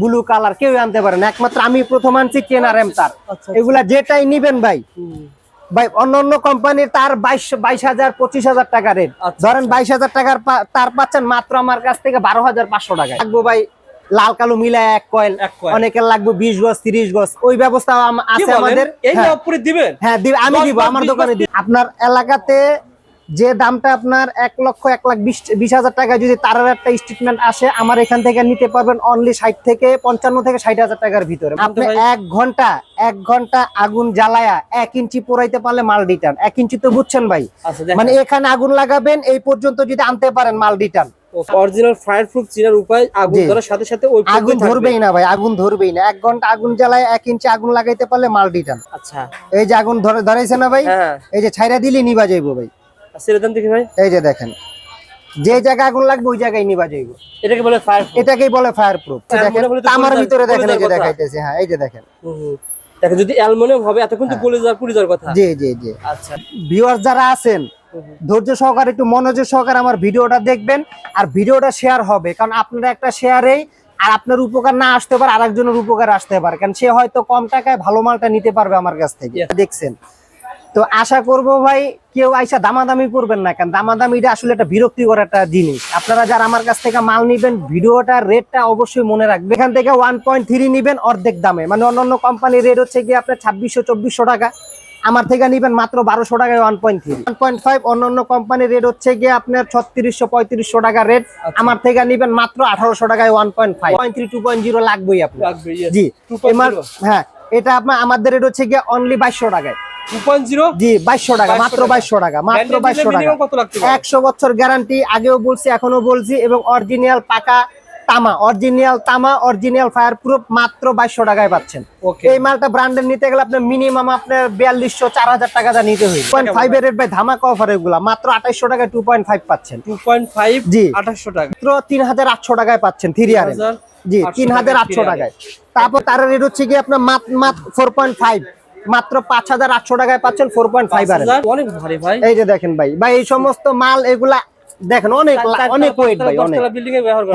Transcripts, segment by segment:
Blue colour কেউ আনতে পারেন একমাত্র আমি প্রথম আনছি কেন আর এম তার আচ্ছা। এগুলা যেটাই নিবেন ভাই। ভাই অন্য অন্য কোম্পানির তার বাইশ বাইশ হাজার পঁচিশ হাজার টাকা রেট আচ্ছা, ধরেন বাইশ হাজার টাকার তার পাচ্ছেন মাত্র আমার কাছ থেকে বারো হাজার পাঁচশো টাকা লাগবো ভাই লাল কালো মিলায় এক কয়েল অনেকের লাগবে বিশ গজ তিরিশ গজ। ওই ব্যবস্থা আছে আমাদের। হ্যাঁ। হ্যাঁ দিব। আমি দিব আমার দোকানে আপনার এলাকাতে যে দামটা আপনার এক লক্ষ এক লাখ বিশ বিশ হাজার টাকা যদি তারের একটা স্টেটমেন্ট আসে আমার এখান থেকে নিতে পারবেন অনলি ষাট থেকে পঞ্চান্ন থেকে ষাট হাজার টাকার ভিতরে। আপনি এক ঘণ্টা এক ঘণ্টা আগুন জ্বালায়া এক ইঞ্চি পোড়াইতে পারলে মাল রিটার্ন এক ইঞ্চি তো বুঝছেন ভাই। আচ্ছা মানে এখানে আগুন লাগাবেন এই পর্যন্ত যদি আনতে পারেন মাল রিটার্ন অরিজিনাল ফায়ার প্রুফ চিনার উপায় আগুন। ধরার সাথে সাথে ওই আগুন ধরবেই না ভাই আগুন ধরবেই না। এক ঘণ্টা আগুন জ্বালায় এক ইঞ্চি আগুন লাগাইতে পারলে মাল রিটার্ন আচ্ছা। এই যে আগুন ধরে ধরাইছে না ভাই? হ্যাঁ। এই যে ছাইরা দিলে নিবা যাইবো ভাই। সেটা দাম দেখি ভাই। এই যে দেখেন যে জায়গায় আগুন লাগবে ওই জায়গায় নিবা যাইবো। এটাকে বলে ফায়ার এটাকেই বলে ফায়ার প্রুফ দেখেন হলে তো তামার ভিতরে দেখেন এই যে দেখাইতেছে হ্যাঁ এই যে দেখেন। দেখেন যদি অ্যালুমিনিয়াম হবে এতক্ষণ তো গলে যাওয়ার পুড়ে যাওয়ার কথা। জি জি জি। আচ্ছা। ভিউয়ার্স যারা আছেন ধৈর্য সহকারে একটু মনোযোগ সহকারে আমার ভিডিওটা দেখবেন আর ভিডিওটা শেয়ার হবে। কারণ আপনারা একটা শেয়ারেই আর আপনার উপকার না আসতে পারে আরেকজনের উপকার আসতে পারে। কারণ সে হয়তো কম টাকায় ভালো মালটা নিতে পারবে আমার কাছ থেকে। দেখছেন? তো আশা করব ভাই কেউ আইসা দামাদামি করবেন না কারণ দামাদামিটা আসলে একটা বিরক্তিকর একটা জিনিস। আপনারা যারা আমার কাছ থেকে মাল নিবেন ভিডিওটার রেটটা অবশ্যই মনে রাখবেন। এখান থেকে ওয়ান পয়েন্ট থ্রি নিবেন অর্ধেক দামে। মানে অন্যান্য কোম্পানির রেট হচ্ছে গিয়ে আপনার ছাব্বিশশো চব্বিশশো টাকা। আমার থেকে নিবেন মাত্র বারোশো টাকায় one point three one point five অন্যান্য কোম্পানির রেট হচ্ছে গিয়ে আপনার ছত্রিশশো পঁয়ত্রিশশো টাকা রেট আমার থেকে নিবেন মাত্র আঠারোশো টাকায় one point five point three two point zero লাগবেই আপনার। জি। 2.0 হ্যাঁ এটা আপনার আমাদের রেট হচ্ছে গিয়ে অনলি বাইশশো টাকায়। 2.0 জি বাইশশো টাকা মাত্র বাইশশো টাকা মাত্র বাইশশো টাকা। minimum কত লাগতে পারে? একশো বছর গ্যারান্টি আগেও বলছি এখনও বলছি এবং অরিজিনাল পাকা তামা অরিজিনাল তামা অরিজিনাল ফায়ার প্রুফ মাত্র বাইশশো টাকায় পাচ্ছেন। এই মালটা ব্র্যান্ডের নিতে গেলে আপনার মিনিমাম আপনার বিয়াল্লিশশো চার হাজার টাকা নিতে হইবে। পয়েন্ট ফাইভ এর ভাই ধামাকা অফার এগুলা মাত্র আঠাইশশো টাকায় টু পয়েন্ট ফাইভ পাচ্ছেন। 2.5 জি। 2800 টাকা। মাত্র তিন হাজার আটশো টাকায় পাচ্ছেন থ্রি আর জি তিন হাজার আটশো টাকায়। তারপর তার রেট হচ্ছে কি আপনার মাত্র ফোর পয়েন্ট ফাইভ মাত্র পাঁচ হাজার আটশো টাকায় পাচ্ছেন ফোর পয়েন্ট ফাইভ আর অনেক ভারী ভাই। এই যে দেখেন ভাই ভাই এই সমস্ত মাল এগুলা দেখেন অনেক অনেক ওয়েট ভাই অনেক।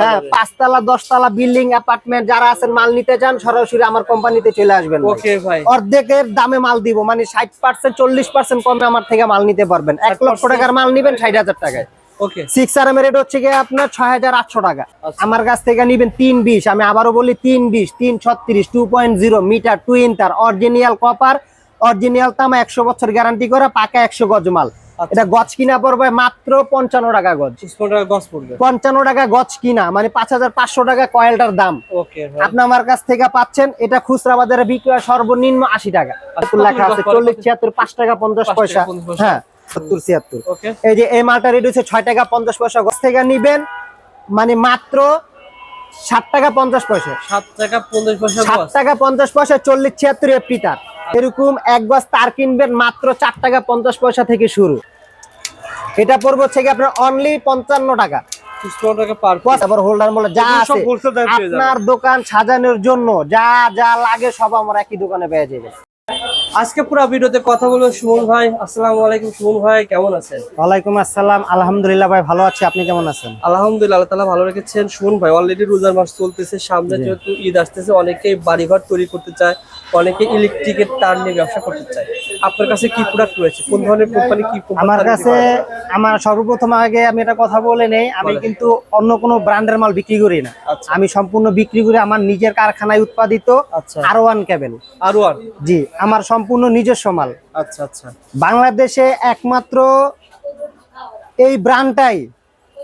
হ্যাঁ পাঁচতলা দশতলা বিল্ডিং অ্যাপার্টমেন্ট যারা আছেন মাল নিতে চান সরাসরি আমার কোম্পানিতে চলে আসবেন ওকে ভাই। অর্ধেকের দামে মাল দিব মানে ষাট পার্সেন্ট চল্লিশ পার্সেন্ট কমে আমার থেকে মাল নিতে পারবেন। এক লক্ষ 60% টাকার মাল নিবেন ষাট হাজার টাকায়। Okay six R M rate হচ্ছে গিয়ে আপনার ছয় হাজার আটশো টাকা। আচ্ছা। আমার কাছ থেকে নিবেন তিন বিশ আমি আবারও বলি তিন বিশ তিন ছত্রিশ two point zero metre two ইন্টার অরিজিনাল কপার অরিজিনাল তামা একশো বছর গ্যারান্টি করে পাকা একশো গজ মাল। আচ্ছা। এটা গজ কিনা পড়বে মাত্র পঞ্চান্ন টাকা গজ। 55 পড়বে। পঞ্চান্ন টাকা গজ কিনা মানে পাঁচ হাজার পাঁচশো টাকা কয়েলটার দাম। আপনি আমার কাছ থেকে পাচ্ছেন এটা খুচরা বাজারে বিক্রি হয় সর্বনিম্ন আশি টাকা। আচ্ছা, লেখা আছে চল্লিশ ছিয়াত্তর পাঁচ টাকা পঞ্চাশ পয়সা। হ্যাঁ। সত্তর ছিয়াত্তর। এই যে এই মালটা রেট হচ্ছে ছয় টাকা পঞ্চাশ পয়সা। গছ থেকে নিবেন মানে মাত্র ষাট টাকা পঞ্চাশ পয়সা। 7 টাকা 50 পয়সা গস টাকা পঞ্চাশ পয়সা চল্লিশ ছিয়াত্তর এফটি তার এরকম এক গজ তার কিনবেন মাত্র চার টাকা পঞ্চাশ পয়সা থেকে শুরু। এটা পড়বে হচ্ছে কি আপনার অনলি পঞ্চান্ন টাকা। 55 টাকা পার পিস তারপর হোল্ডার যা আছে। আপনার দোকান সাজানোর জন্য যা যা লাগে সব আমার একই দোকানে পেয়ে যাবে আজকে পুরো ভিডিওতে কথা বলব সুমন ভাই। আসসালামু আলাইকুম সুমন ভাই কেমন আছেন? ওয়ালাইকুম আসসালাম আলহামদুলিল্লাহ ভাই ভালো আছি। আপনি কেমন আছেন? আলহামদুলিল্লাহ আল্লাহ তাআলা ভালো রেখেছেন। সুমন ভাই অলরেডি রোজার মাস চলতেছে সামনে যেহেতু ঈদ আসতেছে অনেকেই বাড়িঘর তৈরি করতে চায়। অনেকে ইলেকট্রিকের তার নিয়ে ব্যবসা করতে চায়। আপনার কাছে কি প্রোডাক্ট রয়েছে? কোন ধরনের কোম্পানি কি আমার কাছে আমার সর্বপ্রথম আগে আমি এটা কথা বলে নেই আমি কিন্তু অন্য কোনো ব্র্যান্ডের মাল বিক্রি করি না। আচ্ছা। আমি সম্পূর্ণ বিক্রি করি আমার নিজের কারখানায় উৎপাদিত আর ওয়ান কেবল আর ওয়ান জি আমার সম্পূর্ণ নিজস্ব মাল। আচ্ছা আচ্ছা। বাংলাদেশে একমাত্র এই ব্র্যান্ডটাই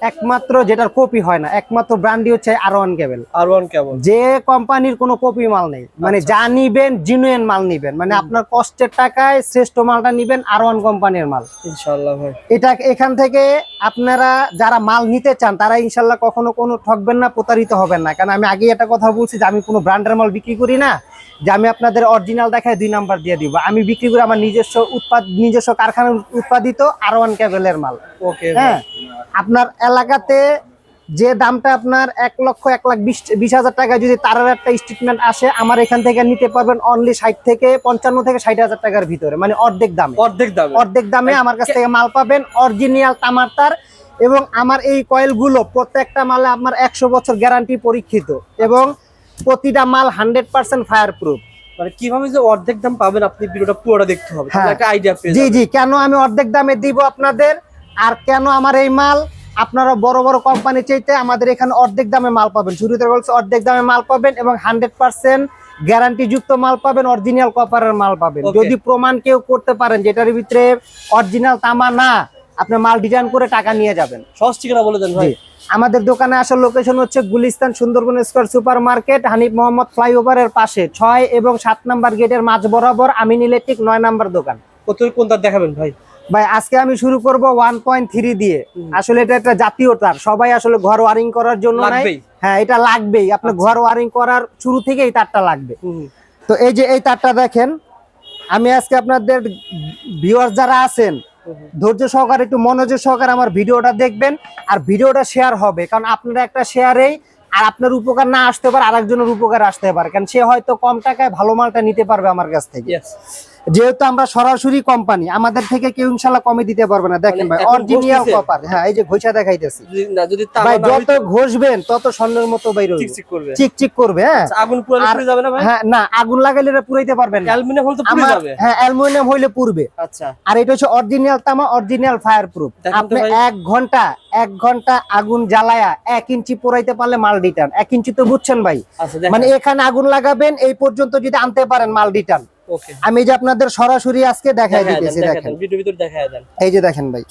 একমাত্র যেটার কপি হয় না একমাত্র ব্র্যান্ডই হচ্ছে আর ওয়ান কেবল আর ওয়ান কেমন যে কোম্পানির কোনো কপি মাল নেই মানে আচ্ছা। যা নিবেন জিনুইন মাল নিবেন মানে আপনার কষ্টের টাকায় শ্রেষ্ঠ মালটা নিবেন আর ওয়ান কোম্পানির মাল। ইনশাআল্লাহ ভাই। এটা এখান থেকে আপনারা যারা মাল নিতে চান তারা ইনশাল্লাহ কখনো কোনো ঠকবেন না প্রতারিত হবেন না। কারণ আমি আগে একটা কথা বলছি যে আমি কোনো ব্র্যান্ডের মাল বিক্রি করি না যে আমি আপনাদের অরিজিনাল দেখায় দুই নাম্বার দিয়ে দিব। আমি বিক্রি করি আমার নিজস্ব উৎপাদ নিজস্ব কারখানার উৎপাদিত আর ওয়ান কেবলের মাল। হ্যাঁ আপনার এলাকাতে যে দামটা আপনার এক লক্ষ এক লাখ বিশ বিশ হাজার টাকা যদি তারের একটা স্টেটমেন্ট আসে আমার এখান থেকে নিতে পারবেন অনলি ষাট থেকে পঞ্চান্ন থেকে ষাট হাজার টাকার ভিতরে মানে অর্ধেক দামে। অর্ধেক দামে। অর্ধেক দামে আমার কাছ থেকে মাল পাবেন অরিজিনাল তামার তার এবং আমার এই কয়েলগুলো প্রত্যেকটা মালে আমার একশো বছর গ্যারান্টি পরীক্ষিত এবং প্রতিটা মাল হান্ড্রেড পার্সেন্ট ফায়ার প্রুফ মানে কীভাবে যে অর্ধেক দাম পাবেন আপনি ভিডিওটা পুরোটা দেখতে হবে হ্যাঁ। একটা আইডিয়া জি জি কেন আমি অর্ধেক দামে দিব আপনাদের? আর কেন আমার এই মাল? আপনারা বড় বড় কোম্পানি চাইতে আমাদের এখানে অর্ধেক দামে মাল পাবেন। শুরুতে বলছে অর্ধেক দামে মাল পাবেন এবং হান্ড্রেড পার্সেন্ট গ্যারান্টি যুক্ত মাল পাবেন অরিজিনাল কপারের মাল পাবেন। যদি প্রমাণ কেউ করতে পারেন যেটার ভিতরে অরিজিনাল তামা না আপনি মাল ডিজাইন করে টাকা নিয়ে যাবেন। সহজ ঠিকানা বলে দেন ভাই। আমাদের দোকানে আসার লোকেশন হচ্ছে Gulistan Sundarban square super market Hanif Mohammad ফ্লাইওভারের পাশে ছয় এবং সাত নাম্বার গেটের মাঝ বরাবর আমিন ইলেকট্রিক নয় নাম্বার দোকান। কত কোন তার দেখাবেন ভাই? ভাই আজকে আমি শুরু করব ওয়ান পয়েন্ট থ্রি দিয়ে। আসলে এটা একটা জাতীয় তার সবাই আসলে ঘর ওয়ারিং করার জন্য নাই। হ্যাঁ এটা লাগবেই। আপনার আচ্ছা। ঘর ওয়ারিং করার শুরু থেকে এই তারটা লাগবে। তো এই যে এই তারটা দেখেন আমি আজকে আপনাদের ভিউয়ার যারা আছেন। ধৈর্য সহকারে একটু মনোযোগ সহকারে আমার ভিডিওটা দেখবেন আর ভিডিওটা শেয়ার হবে। কারণ আপনারা একটা শেয়ারেই আর আপনার উপকার না আসতে পারে আরেকজনের উপকার আসতে পারে। কারণ সে হয়তো কম টাকায় ভালো মালটা নিতে পারবে আমার কাছ থেকে. যেহেতু আমরা সরাসরি কোম্পানি আমাদের থেকে কেউ ইনশাল্লাহ কমে দিতে পারবে না। দেখেন মানে ভাই অরিজিনাল কপার হ্যাঁ এই যে ঘষা দেখাইতেছি। না যদি তামা ভাই যত ঘষবেন তত স্বর্ণের মতো বাইরে। চিকচিক করবে। করবে হ্যাঁ। আচ্ছা, আগুন পুরো যাবে না ভাই? হ্যাঁ না আগুন লাগাইলে এটা পুরাইতে পারবেন অ্যালুমিনিয়াম হলে পুড়ে যাবে। হ্যাঁ অ্যালুমিনিয়াম হইলে পুরবে আচ্ছা। আর এটা হচ্ছে অরিজিনাল তামা অরিজিনাল ফায়ার প্রুফ আপনি ভাই। এক ঘণ্টা এক ঘণ্টা আগুন জ্বালায়া এক ইঞ্চি পোড়াইতে পারলে মাল রিটার্ন এক ইঞ্চি তো বুঝছেন ভাই। আচ্ছা মানে এখানে আগুন লাগাবেন এই পর্যন্ত যদি আনতে পারেন মাল রিটার্ন আমি এই যে আপনাদের সরাসরি আজকে দেখাই দিতেছি দেখেন। ভিডিও ভিতর দেখায় দেন। এই যে দেখেন ভাই।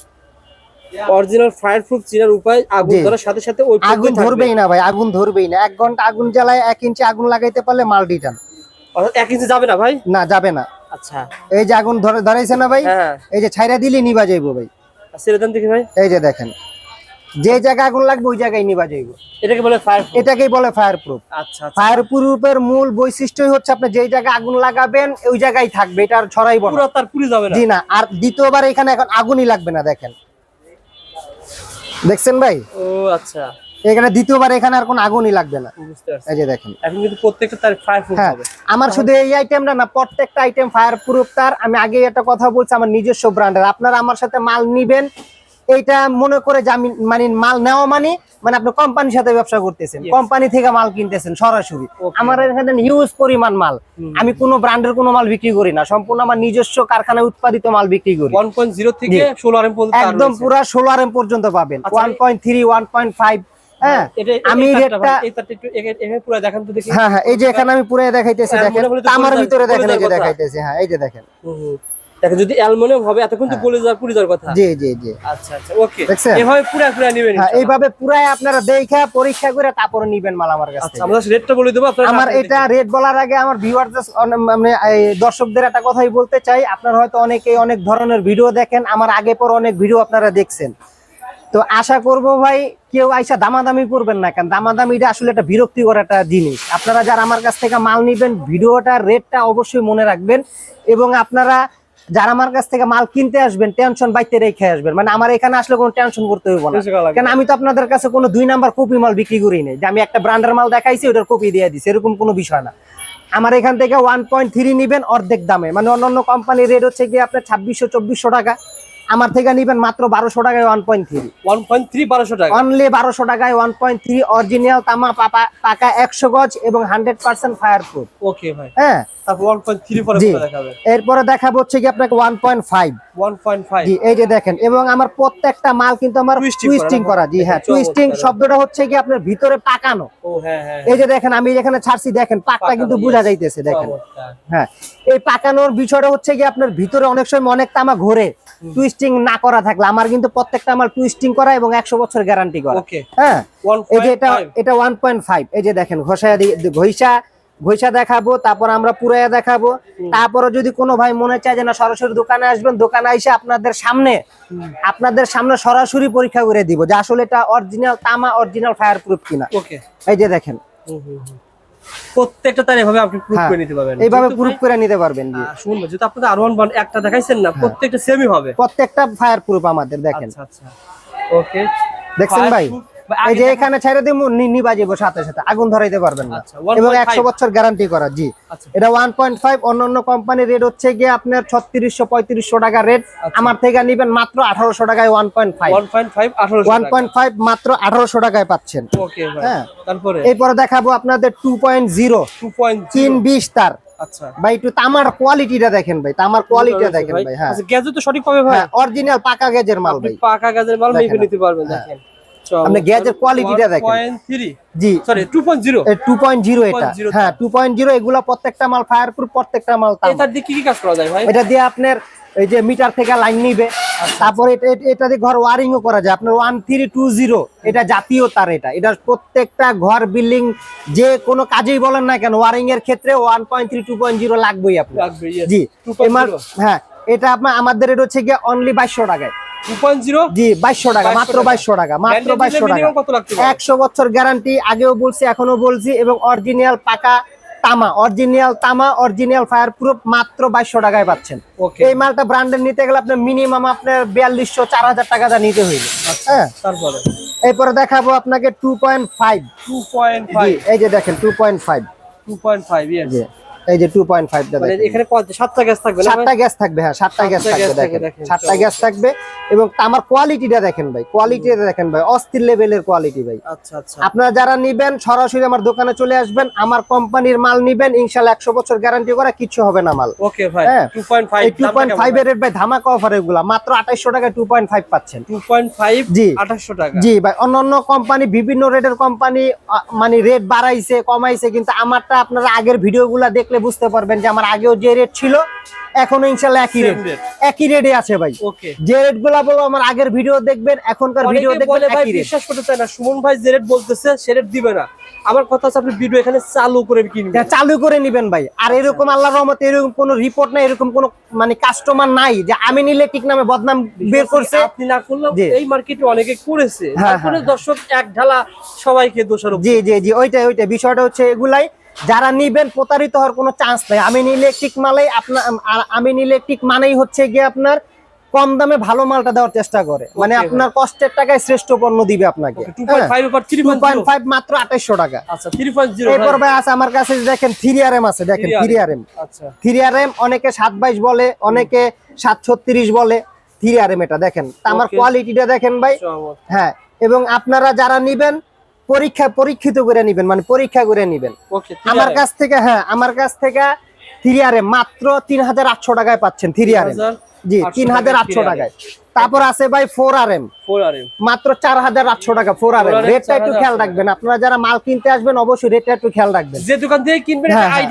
অরিজিনাল ফায়ার প্রুফ চিনার উপায় আগুন। ধরার সাথে সাথে ওই আগুন ধরবেই না ভাই আগুন ধরবেই না। এক ঘণ্টা আগুন জ্বালায় এক ইঞ্চি আগুন লাগাইতে পারলে মাল রিটার্ন অর্থাৎ এক ইঞ্চি যাবে না ভাই? না যাবে না। আচ্ছা। এই যে আগুন ধরে ধরাইছে না ভাই হ্যাঁ। এই যে ছাইরা দিলে নিবা যাইবো ভাই। দেন দেখি ভাই। এই যে দেখেন। যে জায়গায় আগুন লাগবে ওই জায়গায় নিবা যাইবো এটাকে বলে ফায়ার এটাকেই বলে ফায়ার প্রুফ আচ্ছা আচ্ছা। ফায়ার প্রুফের মূল বৈশিষ্ট্যই হচ্ছে আপনি যেই জায়গায় আগুন লাগাবেন ওই জায়গায় থাকবে এটা আর ছড়াইব না পুরো তার পুড়ে যাবে না? জি না আর দ্বিতীয়বার এখানে এখন আগুনই লাগবে না দেখেন। দেখছেন ভাই? ও আচ্ছা। এখানে দ্বিতীয়বার এখানে আর কোনো আগুনই লাগবে না। এই যে দেখেন। এখন কিন্তু প্রত্যেকটা তার ফায়ার প্রুফ হ্যাঁ হবে। আমার শুধু এই আইটেমটা না প্রত্যেকটা আইটেম ফায়ার প্রুফ তার। আমি আগে একটা কথা বলছি আমার নিজস্ব ব্র্যান্ডের আপনারা আমার সাথে মাল নিবেন এইটা মনে করে যে আমি মানে মাল নেওয়া মানে মানে আপনি কোম্পানির সাথে ব্যবসা করতেছেন কোম্পানি থেকে মাল কিনতেছেন সরাসরি. আমার এখানে হিউজ পরিমাণ মাল। আমি কোনো ব্র্যান্ডের কোনো মাল বিক্রি করি না সম্পূর্ণ আমার নিজস্ব কারখানায় উৎপাদিত মাল বিক্রি করি। 1.0 থেকে 16 এম পর্যন্ত একদম। পুরা ষোলো আর এম পর্যন্ত পাবেন। আচ্ছা, one point three one point five হ্যাঁ? আমি আমি রেটটা- পুরো দেখান তো দেখি। হ্যাঁ হ্যাঁ এই যে এখানে আমি পুরো দেখাইতেছি হ্যাঁ, দেখেন। তামার ভিতরে দেখেন এই যে। দেখাইতেছি হ্যাঁ এই যে দেখেন। হুম। যদি অ্যালুমিনিয়াম হবে এতক্ষণ তো হ্যাঁ। বলে যাওয়ার পুড়ে যাওয়ার কথা। জি জি জি। আচ্ছা আচ্ছা ওকে? এভাবে পুরো পুরো নেবেন হ্যাঁ এইভাবে পুরাই আপনারা দেখা পরীক্ষা করে তারপরে নিবেন মাল আমার কাছ আচ্ছা আমরা রেটটা বলে দেবো আপনারা আমার এটা রেট বলার আগে আমার ভিউয়ারদের মানে এই দর্শকদের একটা কথাই বলতে চাই আপনারা হয়তো অনেকেই অনেক ধরনের ভিডিও দেখেন আমার আগে পর অনেক ভিডিও আপনারা দেখছেন। তো আশা করব ভাই কেউ আইসা দামাদামি করবেন না কারণ দামাদামিটা আসলে একটা বিরক্তিকর একটা জিনিস। আপনারা যারা আমার কাছ থেকে মাল নিবেন ভিডিওটার রেটটা অবশ্যই মনে রাখবেন এবং আপনারা যারা আমার কাছ থেকে মাল কিনতে আসবেন টেনশন বাইতে রেখে আসবেন। মানে আমার এখানে আসলে কোনো টেনশন করতে হইব না। কেন আমি তো আপনাদের কাছে কোনো দুই নাম্বার কপি মাল বিক্রি করি নাই। যে আমি একটা ব্র্যান্ডের মাল দেখাইছি ওটার কপি দিয়ে দিছি এরকম কোনো বিষয় না। আমার এখান থেকে ওয়ান পয়েন্ট থ্রি নিবেন অর্ধেক দামে। মানে অন্যান্য কোম্পানির রেট হচ্ছে গিয়ে আপনার ছাব্বিশশো চব্বিশশো টাকা। আমার থেকে নিবেন মাত্র বারোশো টাকায় ওয়ান পয়েন্ট থ্রি 1.3 1200 টাকা। অনলি বারোশো টাকায় ওয়ান পয়েন্ট থ্রি অরিজিনাল তামা পাপা পাকা একশো গজ এবং hundred percent fireproof okay ভাই। হ্যাঁ। তারপর 1.3 পরে জি। পুরো দেখাবে এরপরে দেখাবো হচ্ছে কি আপনাকে ওয়ান পয়েন্ট ফাইভ 1.5 এই যে দেখেন এবং আমার প্রত্যেকটা মাল কিন্তু আমার টুইস্টিং করা জি হ্যাঁ। টুইস্টিং শব্দটা হচ্ছে কি আপনার ভিতরে পাকানো। ও হ্যাঁ হ্যাঁ এই যে দেখেন আমি যেখানে ছাড়ছি দেখেন পাকটা কিন্তু. বোঝা যাইতেছে দেখেন। হ্যাঁ এই পাকানোর বিষয়টা হচ্ছে কি আপনার ভিতরে অনেক সময় অনেক তামা ঘোরে। টুইস্টিং না করা থাকলে আমার কিন্তু প্রত্যেকটা আমার টুইস্টিং করা এবং একশো বছর গ্যারান্টি করা। ওকে হ্যাঁ? এই যে এটা এটা ওয়ান পয়েন্ট ফাইভ এই যে দেখেন ঘষা ঘইসা ঘইসা দেখাবো তারপর আমরা পুরাইয়া দেখাবো। তারপরে যদি কোনো ভাই মনে চায় যে না সরাসরি দোকানে আসবেন দোকানে এসে আপনাদের সামনে আপনাদের সামনে সরাসরি পরীক্ষা করে দিব যে আসলে এটা অরিজিনাল তামা অরিজিনাল ফায়ার প্রুফ কিনা। ওকে এই যে দেখেন। প্রত্যেকটা তার এভাবে আপনি প্রুফ হ্যাঁ, করে নিতে পারবেন। এইভাবে প্রুফ করে নিতে পারবেন শুনুন যেহেতু আপনাদের আর ওয়ান একটা দেখাইছেন না প্রত্যেকটা সেমই হবে। প্রত্যেকটা ফায়ার প্রুফ আমাদের দেখেন। আচ্ছা আচ্ছা। ওকে দেখছেন ভাই? এই যে এখানে ছেড়ে দিব নিবা যাব সাথে সাথে। আগুন ধরাইতে পারবেন না। আচ্ছা, 1.5 এবং একশো বছর গ্যারান্টি করা জি। আচ্ছা। এটা ওয়ান পয়েন্ট ফাইভ অন্যান্য কোম্পানির রেট হচ্ছে গিয়ে আপনার ছত্রিশশো পঁয়ত্রিশশো টাকা রেট আচ্ছা। আমার থেকে নিবেন মাত্র আঠারোশো টাকায় one point five one point five মাত্র আঠারোশো টাকায় পাচ্ছেন। হ্যাঁ। তারপরে? এরপরে দেখাবো আপনাদের টু পয়েন্ট জিরো তিন বিশ তার। আচ্ছা। ভাই একটু তামার কোয়ালিটিটা দেখেন ভাই তামার কোয়ালিটিটা দেখেন ভাই। হ্যাঁ। গ্যাজেট তো সঠিক পাবে ভাই। হ্যাঁ অরিজিনাল পাকা গেজের মাল ভাই। পাকা গাজের মাল নিতে পারবেন হ্যাঁ। দেখেন। আপনি গ্যাজের কোয়ালিটিটা দেখেন। জি। Sorry two point zero two point zero এটা। হ্যাঁ টু। পয়েন্ট জিরো এগুলা প্রত্যেকটা মাল ফায়ার প্রুফ প্রত্যেকটা মাল এটার দিয়ে কি কি কাজ করা যায় ভাই? এটা দিয়ে আপনার এই যে মিটার থেকে লাইন নিবে। আচ্ছা, তারপরে এটা- এটা- এটা দিয়ে ঘর ওয়ারিং ও করা যায়। আপনার ওয়ান থ্রি টু জিরো এটা জাতীয় তার এটা। এটা প্রত্যেকটা ঘর বিল্ডিং যে কোনো কাজেই বলেন না কেন ওয়ারিং এর ক্ষেত্রে one point three two point zero লাগবেই আপনার। জি। 2.0 হ্যাঁ এটা আপনার আমাদের এটা হচ্ছে গিয়ে অনলি বাইশশো টাকায়। 2.0 জি বাইশশো টাকা মাত্র বাইশশো টাকা মাত্র বাইশশো টাকা। minimum কত লাগতে পারে? একশো বছর গ্যারান্টি আগেও বলছি এখনও বলছি এবং অরিজিনাল পাকা তামা অরিজিনাল তামা অরিজিনাল ফায়ার প্রুফ মাত্র বাইশশো টাকায় পাচ্ছেন। এই মালটা ব্র্যান্ডের নিতে গেলে আপনার মিনিমাম আপনার বিয়াল্লিশশো চার হাজার টাকা দা নিতে হইবে। হ্যাঁ? তারপরে? এরপরে দেখাবো আপনাকে টু পয়েন্ট ফাইভ 2.5 এই যে দেখেন টু পয়েন্ট ফাইভ 2.5 yes এই যে টু পয়েন্ট ফাইভ মানে এখানে সাতটা গ্যাস থাকবে সাতটা গ্যাস থাকবে হ্যাঁ সাতটা গ্যাস থাকবে দেখেন। সাতটা গ্যাস থাকবে এবং আমার কোয়ালিটিটা দেখেন ভাই কোয়ালিটিটা দেখেন ভাই অস্থির লেভেলের কোয়ালিটি ভাই। আচ্ছা আচ্ছা। আপনারা যারা নিবেন সরাসরি আমার দোকানে চলে আসবেন আমার কোম্পানির মাল নিবেন ইনশাল্লাহ একশো বছর গ্যারান্টি করা কিচ্ছু হবে না মাল। ওকে ভাই হ্যাঁ। 2.5 এই টু পয়েন্ট ফাইভ এর রেট ভাই? ধামাকা অফার এগুলা মাত্র আঠাইশশো টাকায় টু পয়েন্ট ফাইভ পাচ্ছেন। 2.5 জি। 2800 টাকা। জি ভাই অন্যান্য কোম্পানি বিভিন্ন রেটের কোম্পানি মানে রেট বাড়াইছে কমাইছে কিন্তু আমারটা আপনারা আগের ভিডিওগুলো দেখলে বুঝতে পারবেন যে আমার আগেও যে রেট ছিল এখনও ইনশাল্লাহ একই রেট একই রেটে আছে ভাই। যে রেটগুলা বলব আমার আগের ভিডিও দেখবেন এখনকার ভিডিও দেখবেন ভাই একই রেট বিশ্বাস করতে চায় না। সুমন ভাই যে রেট বলতেছে সে রেট দিবে না। আমার কথা হচ্ছে আপনি ভিডিও এখানে চালু করে কিনবেন। চালু করে নিবেন ভাই। আর আচ্ছা। এরকম আল্লাহর রহমতে এরকম কোনো রিপোর্ট নাই এরকম কোনো মানে কাস্টমার নাই যে আমি নিলে ঠিক নামে বদনাম বের করছে। আপনি না করলেও এই মার্কেটে অনেকে করেছে। হ্যাঁ, তারপরে হ্যাঁ। দর্শক এক ঢালা সবাইকে দোষারোপ জি জি জি ওইটাই ওইটাই। বিষয়টা হচ্ছে এগুলাই। যারা নিবেন প্রতারিত হওয়ার কোনো চান্স নাই। আমি নিলে টিক মালাই আপনার আমি নিলে টিক মানেই হচ্ছে গিয়ে আপনার কম দামে ভালো মালটা দেওয়ার চেষ্টা করে। মানে আপনার কষ্টের টাকায় শ্রেষ্ঠ পণ্য দিবে আপনাকে। ফাইভ মাত্র আঠাইশশো টাকা। আচ্ছা এরপর ভাই আছে আমার কাছে দেখেন থ্রি আর এম আছে দেখেন 3RM three R M three R M অনেকে সাত বাইশ বলে অনেকে সাত ছত্রিশ বলে থ্রি আর এম এটা দেখেন। তা আমার কোয়ালিটিটা দেখেন ভাই। হ্যাঁ এবং আপনারা যারা নিবেন পরীক্ষা পরীক্ষিত করে নিবেন মানে পরীক্ষা করে নিবেন। আমার কাছ থেকে হ্যাঁ আমার কাছ থেকে থ্রি আর এম মাত্র তিন হাজার আটশো টাকায় পাচ্ছেন থ্রি আর এম জি তিন হাজার আটশো টাকায়। তারপর আছে ভাই ফোর আর এম মাত্র চার হাজার আটশো টাকা ফোর আর এম 4RM রেটটা একটু খেয়াল রাখবেন। আপনারা যারা মাল কিনতে আসবেন অবশ্যই রেটটা একটু খেয়াল রাখবেন। যে দোকান থেকে কিনবেন হ্যাঁ, হ্যাঁ।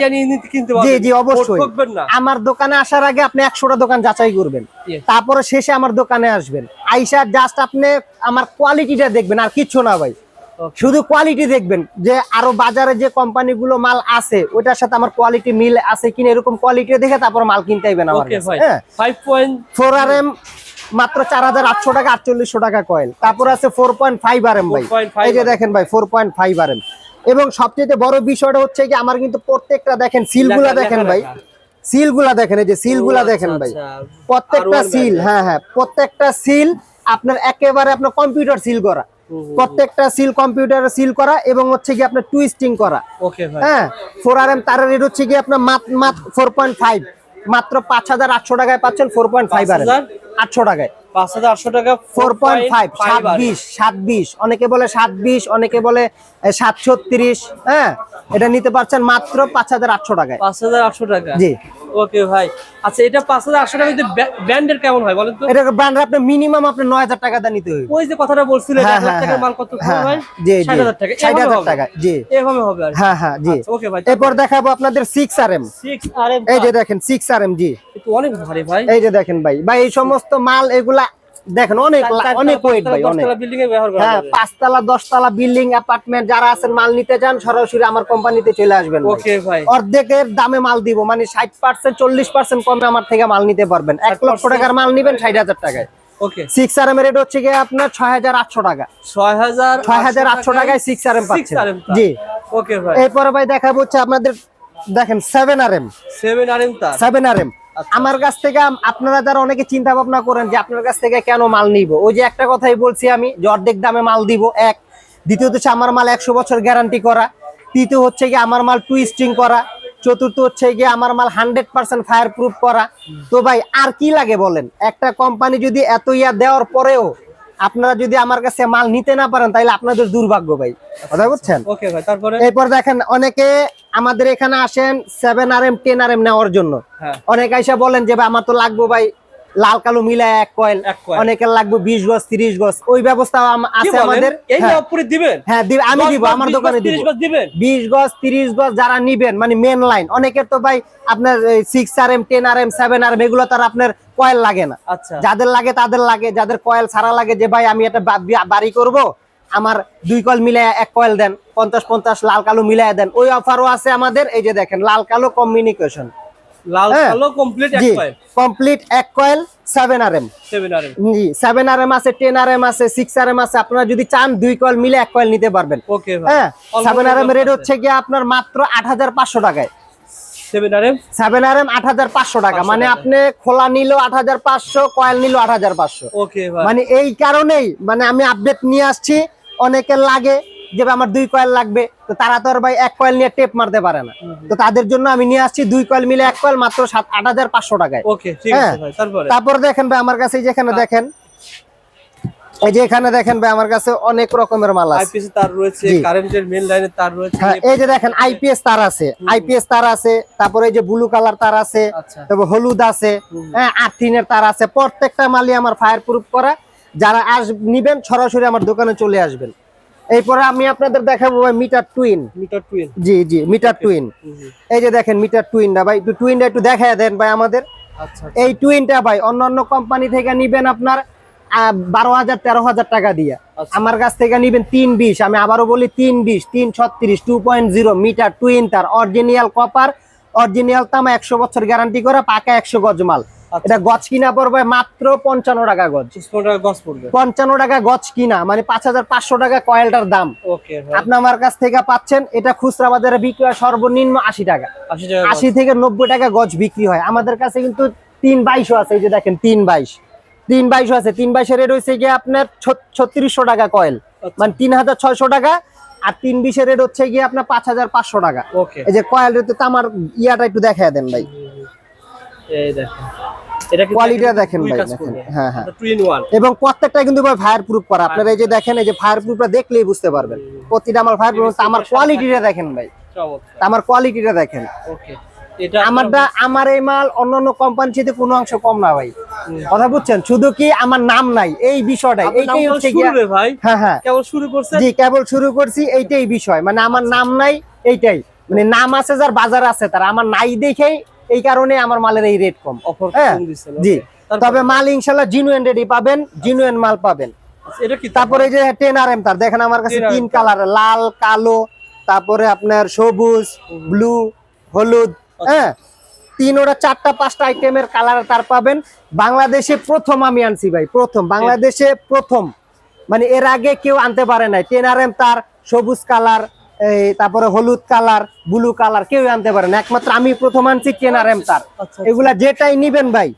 কিনতে জি জি অবশ্যই। আমার দোকানে আসার আগে আপনি একশোটা দোকান যাচাই করবেন। তারপরে শেষে আমার দোকানে আসবেন। আইসা জাস্ট আপনি আমার কোয়ালিটিটা দেখবেন আর কিচ্ছু না ভাই. শুধু কোয়ালিটি দেখবেন যে আরও বাজারে যে কোম্পানিগুলো মাল আছে ওটার সাথে আমার কোয়ালিটি মিল আছে কিনা এরকম কোয়ালিটি দেখে তারপর মাল কিনতে আইবেন আমার হ্যাঁ। মাত্র চার হাজার আটশো টাকা আটচল্লিশশো টাকা কয়েল তারপর আছে four point five R M ভাই। এই যে দেখেন ভাই four point five R M এবং সবচেয়ে বড় বিষয়টা হচ্ছে কি আমার কিন্তু প্রত্যেকটা দেখেন সিলগুলা দেখেন ভাই। সিলগুলা দেখেন এই যে সিলগুলা ও, দেখেন আচ্ছা, ভাই। আচ্ছা। প্রত্যেকটা সিল হ্যাঁ হ্যাঁ। প্রত্যেকটা সিল আপনার একেবারে আপনার কম্পিউটার সিল করা। প্রত্যেকটা সিল কম্পিউটার সিল করা এবং হচ্ছে কি আপনার টুইস্টিং করা। ওকে ভাই। হ্যাঁ ফোর আর এম তারের রেট হচ্ছে কি আপনার ফোর পয়েন্ট ফাইভ মাত্র পাঁচ হাজার আটশো টাকায় পাচ্ছেন ফোর পয়েন্ট ফাইভ আর 5,000? আটশো টাকায়। পাঁচ হাজার আটশো টাকা ফোর পয়েন্ট ফাইভ সাত 4.5 বিশ সাত বিশ অনেকে বলে সাত বিশ অনেকে বলে সাত ছত্রিশ হ্যাঁ এটা নিতে পারছেন মাত্র পাঁচ হাজার আটশো টাকায়। পাঁচ হাজার আটশো টাকা। জি। ওকে ভাই। আচ্ছা এটা 5800 টাকা যদি ব্র্যান্ডের কেমন হয় বলেন তো? এটা ব্র্যান্ডের আপনি মিনিমাম আপনি 9000 টাকা দা নিতে হবে। ওই যে কথাটা বলছিলেন হ্যাঁ, লাখ হ্যাঁ, টাকার হ্যাঁ। মাল কত হ্যাঁ, জি, টাকা। 60,000 টাকা, জি। এভাবে হবে আর হ্যাঁ হ্যাঁ জি। ওকে ভাই এরপর দেখাবো আপনাদের এই যে দেখেন সিক্স আর এম জি। অনেক ভারী ভাই। এই যে দেখেন ভাই। ভাই এই সমস্ত মাল এগুলা দেখেন অনেক অনেক ওয়েট ভাই অনেক। হ্যাঁ পাঁচতলা দশতলা বিল্ডিং অ্যাপার্টমেন্ট যারা আছেন মাল নিতে চান সরাসরি আমার কোম্পানিতে চলে আসবেন ওকে ভাই। অর্ধেকের দামে মাল দিব মানে ষাট পার্সেন্ট চল্লিশ পার্সেন্ট কমে আমার থেকে মাল নিতে পারবেন। এক লক্ষ টাকার মাল নিবেন ষাট হাজার টাকায়। সিক্স আর এম রেট হচ্ছে গিয়ে আপনার ছয় হাজার আটশো টাকা। ছয় হাজার ছয় হাজার আটশো টাকায় সিক্স আর এম পাচ্ছেন। জি। ওকে ভাই। এরপরে ভাই দেখাবো হচ্ছে আপনাদের দেখেন seven R M seven R M seven R M. আমার কাছ থেকে আপনারা যারা অনেকে চিন্তা ভাবনা করেন যে আপনার কাছ থেকে কেন মাল নিব, ওই যে একটা কথাই বলছি আমি অর্ধেক দামে মাল দিব, এক। দ্বিতীয়ত হচ্ছে আমার মাল একশো বছর গ্যারান্টি করা। তৃতীয় হচ্ছে গিয়ে আমার মাল টুইস্টিং করা। চতুর্থ হচ্ছে গিয়ে আমার মাল হান্ড্রেড পার্সেন্ট ফায়ার প্রুফ করা। তো ভাই, আর কি লাগে বলেন? একটা কোম্পানি যদি এত ইয়া দেওয়ার পরেও আপনারা যদি আমার কাছে মাল নিতে না পারেন তাহলে আপনাদের দুর্ভাগ্য ভাই। কথা বুঝছেন? ওকে ভাই তারপরে? এরপর দেখেন অনেকে আমাদের এখানে আসেন seven R M ten R M নেওয়ার জন্য। হ্যাঁ। অনেক আইসা বলেন যে ভাই আমার তো লাগবে ভাই লাল কালো মিলায় এক কয়েল অনেকের লাগবে বিশ গজ তিরিশ গজ। ওই ব্যবস্থা আছে আমাদের। হ্যাঁ, হ্যাঁ আমি দিব আমার দোকানে দিবেন? বিশ গজ তিরিশ গজ যারা নিবেন মানে মেন লাইন অনেকের তো ভাই আপনার six R M ten R M seven R M এগুলো তো আর আপনার কয়েল লাগে না। আচ্ছা। যাদের লাগে তাদের লাগে যাদের কয়েল ছাড়া লাগে যে ভাই আমি বি- বাড়ি করব আমার দুই কয়েল মিলে এক কয়েল দেন পঞ্চাশ পঞ্চাশ লাল কালো মিলাই দেন। ওই অফারও আছে আমাদের এই যে দেখেন লাল কালো কমিউনিকেশন লাল হ্যাঁ। কালো কমপ্লিট এক কয়েল। কমপ্লিট এক জি আছে আছে আপনারা যদি চান দুই কয়েল মিলে এক কয়েল নিতে পারবেন। ওকে ভাই। হ্যাঁ রেট হচ্ছে গিয়ে আপনার মাত্র আট হাজার পাঁচশো টাকায়। টাকা। মানে আপনি খোলা নিল কয়েল নিল আট পাঁচশো। ওকে ভাই। মানে এই কারণেই মানে আমি আপডেট নিয়ে আসছি অনেকের লাগে যে আমার দুই কয়েল লাগবে তো তারা তো আর ভাই এক কয়েল নিয়ে টেপ মারতে পারে না। তো তাদের জন্য আমি নিয়ে আসছি দুই কয়েল মিলে এক কয়েল মাত্র সাত আট হাজার পাঁচশো টাকায়। হ্যাঁ। তারপরে? দেখেন ভাই আমার কাছে এই যে এখানে দেখেন এই যে এখানে দেখেন ভাই আমার কাছে অনেক রকমের মাল আছে। আইপিএস তার রয়েছে কারেন্টের মেন লাইনের তার রয়েছে হ্যাঁ এই যে দেখেন আইপিএস তার আছে। আইপিএস তার আছে তারপরে এই যে ব্লু কালার তার আছে আচ্ছা। তারপর হলুদ আছে হ্যাঁ আর্থিনের তার আছে। প্রত্যেকটা মালই আমার ফায়ার প্রুফ করা। যারা আস নিবেন সরাসরি আমার দোকানে চলে আসবেন। এরপরে আমি আপনাদের দেখাবো মিটার টুইন মিটার টুইন জি জি মিটার টুইন এই যে দেখেন মিটার টুইনটা ভাই একটু টুইনটা একটু দেখায় দেন ভাই আমাদের। আচ্ছা এই টুইনটা ভাই অন্যান্য কোম্পানি থেকে নিবেন আপনার বারো হাজার তেরো হাজার টাকা দিয়ে। আচ্ছা। আমার কাছ থেকে নিবেন তিন বিশ আমি আবারও বলি তিন বিশ তিন ছত্রিশ two point zero metre twin তার অরিজিনাল কপার অরিজিনাল তামা একশো বছর গ্যারান্টি করে পাকা একশো গজ মাল। আচ্ছা। এটা গজ কিনা পড়বে মাত্র পঞ্চান্ন টাকা গজ। পঞ্চান্ন টাকা গছ কিনা মানে পাঁচ হাজার পাঁচশো টাকা কয়েলটার দাম। আপনি আমার কাছ থেকে পাচ্ছেন এটা খুচরা বাজারে বিক্রি হয় সর্বনিম্ন আশি টাকা। আশি আশি থেকে নব্বই টাকা গজ বিক্রি হয়। আমাদের কাছে কিন্তু তিন বাইশও আছে এই যে দেখেন তিন বাইশ। তিন বাইশও আছে। তিন বাইশের রেট হচ্ছে গিয়ে আপনার ছত্রিশশো টাকা কয়েল আচ্ছা। মানে তিন হাজার ছয়শো টাকা আর তিন বিশের রেট হচ্ছে গিয়ে আপনার পাঁচ হাজার পাঁচশো টাকা। এই যে কয়েল রেট তো আমার ইয়াটা একটু দেখায় দেন ভাই। কোয়ালিটিটা দেখেন। ভাই। হ্যাঁ হ্যাঁ। এবং প্রত্যেকটা কিন্তু ভাই ফায়ার প্রুফ করা। আপনারা এই যে দেখেন এই যে ফায়ার প্রুফটা দেখলেই বুঝতে পারবেন। প্রতিটা আমার ফায়ার প্রুফ আমার কোয়ালিটিটা দেখেন ভাই। আমার কোয়ালিটিটা দেখেন। ওকে আমারটা আমার এই মাল অন্যান্য কোম্পানির চেয়ে কোনো অংশ কম না ভাই। কথা বুঝছেন? শুধু কি আমার নাম নাই এই বিষয়টাই। এইটাই হচ্ছে ভাই। হ্যাঁ হ্যাঁ। কেবল শুরু করছেন? জি কেবল শুরু করছি এইটাই বিষয়। মানে আমার নাম নাই এইটাই। মানে নাম আছে যার বাজার আছে তার আমার নাই দেখেই এই কারণে আমার মালের এই রেট কম। অফার হ্যাঁ, জি। তবে মাল ইনশাল্লাহ জিনুয়েন রেডি পাবেন জিনুয়েন মাল পাবেন। আচ্ছা, তারপরে? যে টেন আর এম তার দেখেন আমার কাছে তিন কালার লাল কালো তারপরে আপনার সবুজ ব্লু হলুদ হ্যাঁ তিন ওটা চারটা পাঁচটা আইটেমের কালার তার পাবেন। বাংলাদেশে প্রথম আমি আনছি ভাই প্রথম। বাংলাদেশে প্রথম। মানে এর আগে কেউ আনতে পারে নাই। টেন আর এম তার সবুজ কালার এই তারপরে হলুদ কালার ব্লু কালার কেউ আনতে পারে না একমাত্র আমি প্রথম আনছি টেন আর এম তার। আচ্ছা এগুলা যেটাই নিবেন ভাই।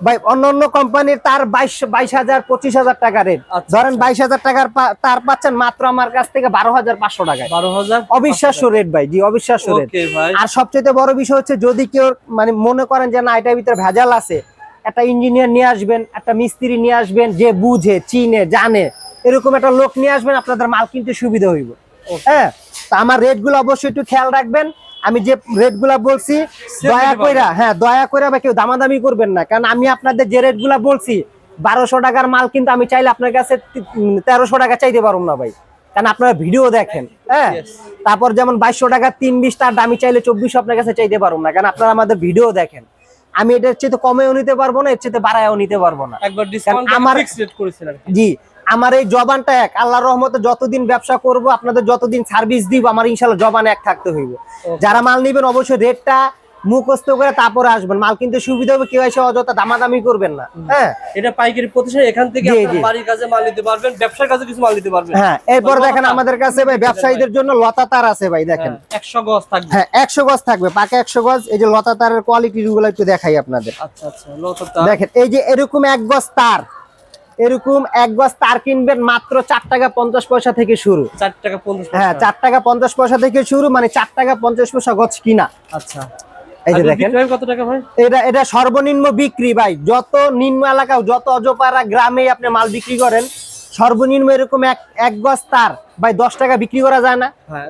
ভাই অন্য অন্য কোম্পানির তার বাইশ বাইশ হাজার পঁচিশ হাজার টাকা রেট আচ্ছা, ধরেন আচ্ছা। বাইশ হাজার টাকার তার পাচ্ছেন মাত্র আমার কাছ থেকে বারো হাজার পাঁচশো টাকায়। বারো হাজার অবিশ্বাস্য রেট ভাই জি অবিশ্বাস্য রেট আর সবচেয়ে বড় বিষয় হচ্ছে যদি কেউ মানে মনে করেন যে না এটার ভিতরে ভেজাল আছে একটা ইঞ্জিনিয়ার নিয়ে আসবেন একটা মিস্ত্রি নিয়ে আসবেন যে বুঝে চিনে জানে এরকম একটা লোক নিয়ে আসবেন আপনাদের মাল কিনতে সুবিধা হইব। হ্যাঁ তো আমার রেটগুলো অবশ্যই একটু খেয়াল রাখবেন। আমি যে রেটগুলা বলছি দয়া কইরা হ্যাঁ দয়া করে বা কেউ দামাদামি করবেন না। কারণ আমি আপনাদের যে রেটগুলা বলছি বারোশো টাকার মাল কিন্তু আমি চাইলে আপনার কাছে তেরোশো টাকা চাইতে পারব না ভাই। কারণ আপনারা ভিডিও দেখেন হ্যাঁ? তারপর যেমন বাইশশো টাকা তিন বিশ তার দামি চাইলে চব্বিশশো আপনার কাছে চাইতে পারব না। কারণ আপনারা আমাদের ভিডিও দেখেন। আমি এটার চেয়ে কমেও নিতে পারব না এর চেয়ে বাড়ায়ও নিতে পারব না। একবার আমার- জি আমার এই জবানটা এক আল্লাহর রহমতে যতদিন ব্যবসা করব আপনাদের যতদিন সার্ভিস দিব আমার ইনশাল্লাহ জবান এক থাকতে হইব। যারা মাল নিবেন অবশ্যই রেটটা মুখস্থ করে তারপরে আসবেন। মাল কিনতে সুবিধা হবে কেউ এসে অযথা দামাদামি করবেন না। হ্যাঁ? এটা পাইকারি প্রতিষ্ঠান এখান থেকে। বাড়ির কাজে মাল নিতে পারবেন ব্যবসার কাজে কিছু মাল নিতে পারবেন। হ্যাঁ এরপর দেখেন আমাদের কাছে ভাই ব্যবসায়ীদের জন্য লতা তার আছে ভাই দেখেন। একশো গজ থাকবে। হ্যাঁ একশো গজ থাকবে পাকা একশো গজ এই যে লতা তারের কোয়ালিটি গুলো একটু দেখাই আপনাদের। আচ্ছা আচ্ছা লতা তার। দেখেন এই যে এরকম এক গজ তার এরকম এক গজ তার কিনবেন মাত্র চার টাকা পঞ্চাশ পয়সা থেকে শুরু। চার টাকা পঞ্চাশ হ্যাঁ চার টাকা পঞ্চাশ পয়সা থেকে শুরু মানে চার টাকা পঞ্চাশ পয়সা গছ কিনা। আচ্ছা। এটা সর্বনিম্ন বিক্রি ভাই। যত নিম্ন এলাকা যত অজপাড়া গ্রামে আপনি মাল বিক্রি করেন সর্বনিম্ন এরকম এক এক গজ তার ভাই দশ টাকা বিক্রি করা যায় না? হ্যাঁ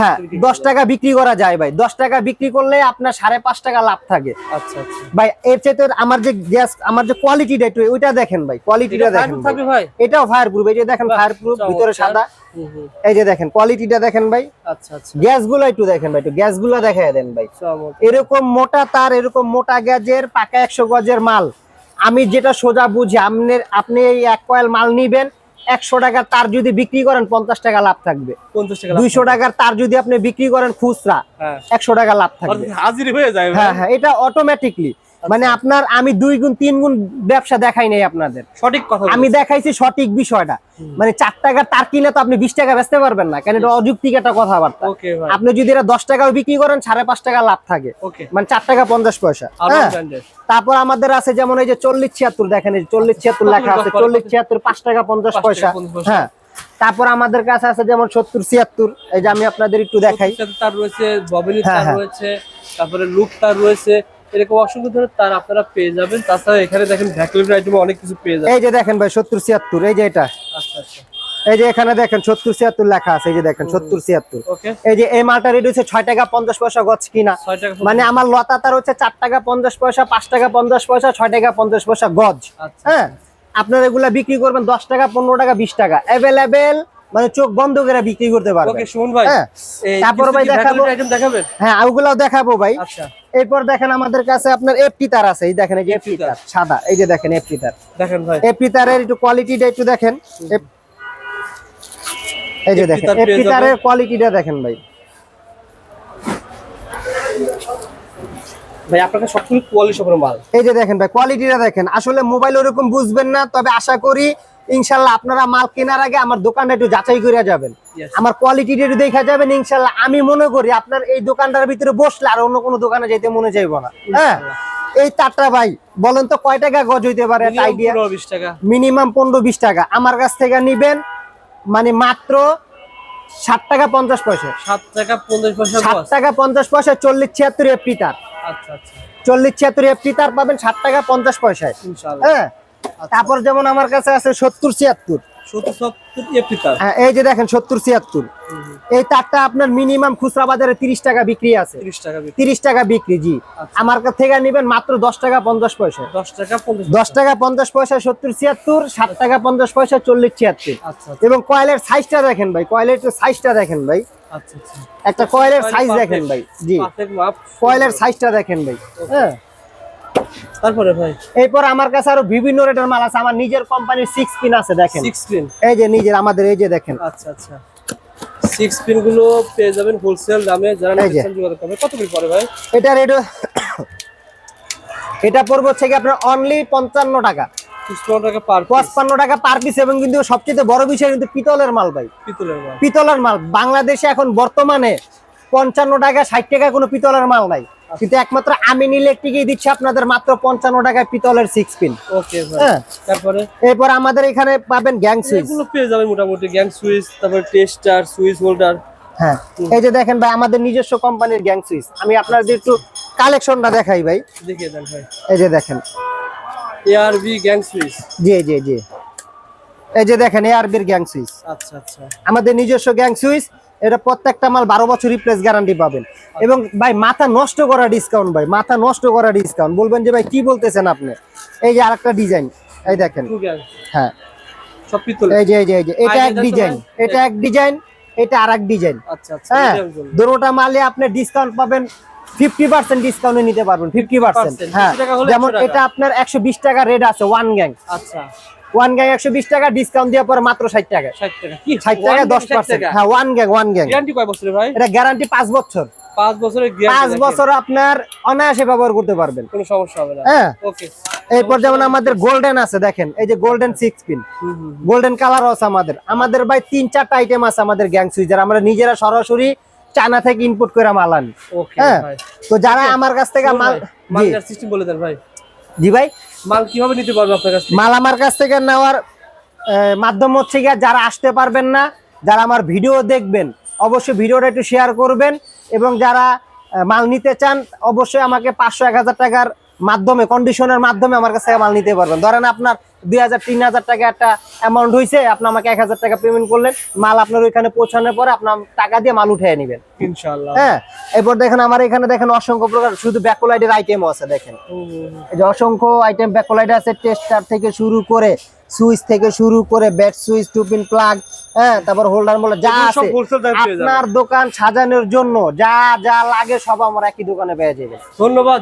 হ্যাঁ দশ টাকা বিক্রি করা যায় ভাই। দশ টাকা বিক্রি করলে আপনার সাড়ে পাঁচ টাকা লাভ থাকে। আচ্ছা আচ্ছা। ভাই এর চাইতে আমার যে গ্যাস আমার যে কোয়ালিটিটা একটু ওইটা দেখেন ভাই। কোয়ালিটিটা দেখেন এটাও ফায়ার প্রুফ এই যে দেখেন ফায়ার প্রুফ ভিতরে সাদা। এই যে দেখেন কোয়ালিটিটা দেখেন ভাই। আচ্ছা আচ্ছা। গ্যাসগুলো একটু দেখেন ভাই একটু গ্যাসগুলো দেখাই দেন ভাই। এরকম মোটা তার এরকম মোটা গ্যাজের পাকা একশো গজের মাল। আমি যেটা সোজা বুঝি আপনি আপনি এই এক কয়েল মাল নিবেন একশো টাকার তার যদি বিক্রি করেন পঞ্চাশ টাকা লাভ থাকবে। পঞ্চাশ টাকা দুইশো টাকার তার যদি আপনি বিক্রি করেন খুচরা হ্যাঁ। একশো টাকা লাভ থাকবে। হাজির হয়ে যায় হ্যাঁ হ্যাঁ এটা অটোমেটিকলি মানে আপনার আমি দুই গুণ তিন গুণ ব্যবসা দেখাই নাই আপনাদের। সঠিক কথা আমি দেখাইছি সঠিক বিষয়টা। মানে চার টাকার তার কিনে তো আপনি বিশ টাকা বেচতে পারবেন না কেন এটা অযৌক্তিক একটা কথাবার্তা। আপনি যদি এটা দশ টাকাও বিক্রি করেন সাড়ে পাঁচ টাকা লাভ থাকে। মানে চার টাকা পঞ্চাশ পয়সা হ্যাঁ? তারপর আমাদের আছে যেমন এই যে চল্লিশ ছিয়াত্তর দেখেন এই চল্লিশ ছিয়াত্তর লেখা আছে চল্লিশ ছিয়াত্তর পাঁচ টাকা পঞ্চাশ পয়সা হ্যাঁ? তারপর আমাদের কাছে আছে যেমন সত্তর ছিয়াত্তর এই যে আমি আপনাদের একটু দেখাই। তার রয়েছে ববিনি হ্যাঁ, তার হ্যাঁ। রয়েছে তারপরে লুক তার রয়েছে এরকম অসংখ্য ধরনের তার আপনারা পেয়ে যাবেন। তাছাড়া এখানে দেখেন ভ্যাকুলাম আইটেম অনেক কিছু পেয়ে যাবেন। এই যে দেখেন ভাই সত্তর ছিয়াত্তর এই যে এটা। আচ্ছা আচ্ছা। এই যে এখানে দেখেন সত্তর ছিয়াত্তর লেখা আছে এই যে দেখেন সত্তর ছিয়াত্তর। ওকে। এই যে এই মালটা রেট হচ্ছে ছয় টাকা পঞ্চাশ পয়সা গছ কিনা। মানে আমার লতা তার হচ্ছে চার টাকা পঞ্চাশ পয়সা পাঁচ টাকা পঞ্চাশ পয়সা ছয় টাকা পঞ্চাশ পয়সা গজ। আচ্ছা হ্যাঁ? আপনারা এগুলা বিক্রি করবেন দশ টাকা পনেরো টাকা বিশ টাকা। অ্যাভেলেবেল মানে চোখ বন্ধ করে বিক্রি করতে পারবেন ওকে সুমন ভাই হ্যাঁ তারপর ভাই দেখাবো। আইটেম দেখাবেন? হ্যাঁ ওগুলাও দেখাবো ভাই। আচ্ছা। এরপর দেখেন আমাদের কাছে আপনার এফটি তার আছে এই দেখেন এই যে এফটি তার সাদা এই যে দেখেন এফটি তার। দেখেন ভাই। এফটি তারের একটু কোয়ালিটিটা একটু দেখেন। এই যে দেখেন এফটি তারের কোয়ালিটিটা দেখেন ভাই। ভাই আপনাকে সবগুলো কোয়ালিটি সবার মাল। এই যে দেখেন ভাই কোয়ালিটিটা দেখেন। আসলে মোবাইল ওরকম বুঝবেন না তবে আশা করি ইনশাল্লাহ আপনারা মাল কেনার আগে আমার দোকানটা একটু যাচাই করে যাবেন। আমার কোয়ালিটিটা একটু দেখা যাবেন ইনশাল্লাহ। আমি মনে করি আপনার এই দোকানটার ভিতরে বসলে আর অন্য কোনো দোকানে যেতে মনে চাইব না। হ্যাঁ? এই তারটা ভাই বলেন তো কয় টাকা গজ হইতে পারে আইডিয়া মিনিমাম পনেরো বিশ টাকা। আমার কাছ থেকে নিবেন মানে মাত্র ষাট টাকা পঞ্চাশ পয়সা। সাত টাকা পঞ্চাশ পয়সা ষাট টাকা পঞ্চাশ পয়সা চল্লিশ ছিয়াত্তর এফটি তার। আচ্ছা আচ্ছা। চল্লিশ ছিয়াত্তর এফটি তার পাবেন ষাট টাকা পঞ্চাশ পয়সায়। হ্যাঁ? তারপর যেমন আমার কাছে আছে সত্তর ছিয়াত্তর। তার। হ্যাঁ এই যে দেখেন সত্তর ছিয়াত্তর। এই তারটা আপনার মিনিমাম খুচরা বাজারে তিরিশ টাকা বিক্রি আছে। তিরিশ টাকা বিক্রি। তিরিশ টাকা বিক্রি জি। আচ্ছা। আমার কাছ থেকে নেবেন মাত্র দশ টাকা পঞ্চাশ পয়সা। দশ টাকা পঞ্চাশ দশ টাকা পঞ্চাশ পয়সা সত্তর ছিয়াত্তর ষাট টাকা পঞ্চাশ পয়সা চল্লিশ ছিয়াত্তর। আচ্ছা আচ্ছা। এবং কয়েলের সাইজটা দেখেন ভাই কয়েলের সাইজটা দেখেন ভাই। আচ্ছা আচ্ছা। একটা কয়েলের সাইজ দেখেন ভাই জি। কয়েলের সাইজটা দেখেন ভাই হ্যাঁ। তারপরে ভাই? এরপর আমার কাছে আরও বিভিন্ন রেটের মাল আছে। আমার নিজের কোম্পানির সিক্স পিন আছে দেখেন। সিক্স পিন এই যে নিজের আমাদের এই যে দেখেন। আচ্ছা আচ্ছা। সিক্স পিনগুলো পেয়ে যাবেন হোলসেল দামে। যারা যোগাযোগ করবেন। কত পিন পড়ে ভাই? এটা রেট এটা পড়বে হচ্ছে কি আপনার অনলি পঞ্চান্ন টাকা। পঁচপান্ন টাকা পার পিস এবং কিন্তু সবচেয়ে বড় বিষয় কিন্তু পিতলের মাল ভাই। পিতলের মাল। পিতলের মাল। বাংলাদেশে এখন বর্তমানে পঞ্চান্ন টাকা ষাট টাকা কোনো পিতলের মাল নাই। কিন্তু একমাত্র আমিন ইলেকট্রিকই দিচ্ছে আপনাদের মাত্র পঞ্চান্ন টাকায় পিতলের সিক্স পিন ওকে হ্যাঁ। তারপরে? এরপর আমাদের এখানে পাবেন গ্যাং সুইচ পেয়ে যাবেন মোটামুটি গ্যাং সুইচ তারপরে টেস্টার সুইচ হোল্ডার হ্যাঁ। এই যে দেখেন ভাই আমাদের নিজস্ব কোম্পানির গ্যাং সুইচ আমি আপনাদের একটু কালেকশনটা দেখাই ভাই। দেখিয়ে দেন ভাই। এই যে দেখেন। এআরবি গ্যাং সুইচ জি জি জি। এই যে দেখেন এআরবির গ্যাং সুইচ আচ্ছা আচ্ছা। আমাদের নিজস্ব গ্যাং সুইচ এটা প্রত্যেকটা মাল বারো বছর রিপ্লেস গ্যারান্টি পাবেন। এবং ভাই মাথা নষ্ট করা ডিসকাউন্ট ভাই মাথা নষ্ট করা ডিসকাউন্ট বলবেন যে ভাই কি বলতেছেন আপনি? এই যে আরেকটা ডিজাইন এই দেখেন। হ্যাঁ। এই যে এই যে এই যে এটা এক ডিজাইন এটা এক ডিজাইন এটা আর এক ডিজাইন হ্যাঁ। দুটোটা মালে আপনি ডিসকাউন্ট পাবেন ফিফটি পার্সেন্ট ডিসকাউন্টে নিতে পারবেন ফিফটি পার্সেন্ট হ্যাঁ 50 টাকা হলে যেমন এটা আপনার একশো বিশ টাকা রেট আছে ওয়ান গ্যাং আচ্ছা। ওয়ান গ্যাং একশো বিশ টাকা ডিসকাউন্ট দিয়ে পরে মাত্র ষাট টাকা। ষাট টাকা। কি? ষাট টাকা দশ পার্সেন্ট হ্যাঁ one gang one gang guarantee কয় বছরের ভাই? এটা গ্যারান্টি পাঁচ বছর। পাঁচ বছরের পাঁচ বছর আপনার অনায়াসে ব্যবহার করতে পারবেন। কোনো সমস্যা হবে না। হ্যাঁ। ওকে এরপর যেমন আমাদের গোল্ডেন আছে দেখেন এই যে golden six pin golden colour আছে আমাদের। আমাদের ভাই তিন চারটা আইটেম আছে আমাদের গ্যাং সুইচার আমরা নিজেরা সরাসরি চায়না থেকে ইনপুট করে মাল আনি। হ্যাঁ। তো যারা আমার কাছ থেকে মাল সিস্টেম বলে দেন ভাই। জি ভাই। মাল কীভাবে নিতে পারবে আপনার কাছ মাল আমার কাছ থেকে নেওয়ার মাধ্যম হচ্ছে গিয়ে যারা আসতে পারবেন না, যারা আমার ভিডিও দেখবেন, অবশ্যই ভিডিওটা একটু শেয়ার করবেন এবং যারা মাল নিতে চান, অবশ্যই আমাকে পাঁচশো, এক হাজার টাকার মাধ্যমে কন্ডিশনের মাধ্যমে আমার কাছ থেকে মাল নিতে পারবেন। ধরেন আপনার দুই হাজার তিন হাজার টাকা একটা অ্যামাউন্ট হয়েছে আপনি আমাকে এক হাজার টাকা পেমেন্ট করলেন মাল আপনার ওইখানে পৌঁছানোর পরে আপনার টাকা দিয়ে মাল উঠে নেবেন। হ্যাঁ এরপর দেখেন আমার এখানে দেখেন অসংখ্য প্রকার শুধু ব্যাকোলাইটের আইটেম আছে দেখেন। এই যে অসংখ্য আইটেম ব্যাকলাইট আছে টেস্টার থেকে শুরু করে সুইচ থেকে শুরু করে ব্যাট সুইচ টুপিন প্লাগ হ্যাঁ তারপর হোল্ডার মোল্ডার যা আছে। আপনার দোকান সাজানোর জন্য যা যা লাগে সব আমার একই দোকানে পেয়ে যাবে। ধন্যবাদ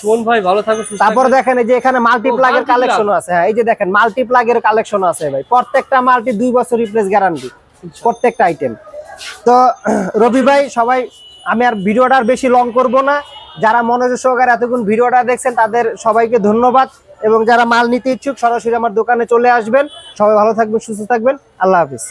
সুমন ভাই ভালো থাকো সুস্থ তারপর দেখেন এই যে এখানে মাল্টি প্লাগের? কালেকশন আছে। হ্যাঁ এই যে দেখেন মাল্টি প্লাগের কালেকশন আছে ভাই। প্রত্যেকটা মাল্টি দুই বছর রিপ্লেস গ্যারান্টি প্রত্যেকটা আইটেম তো রবি ভাই সবাই আমি আর ভিডিওটা আর বেশি লং করব না। যারা মনোযোগ সহকারে এতক্ষণ ভিডিওটা দেখছেন তাদের সবাইকে ধন্যবাদ। এবং যারা মাল নিতে ইচ্ছুক, সরাসরি আমার দোকানে চলে আসবেন। সবাই ভালো থাকবেন, সুস্থ থাকবেন। আল্লাহ হাফিজ।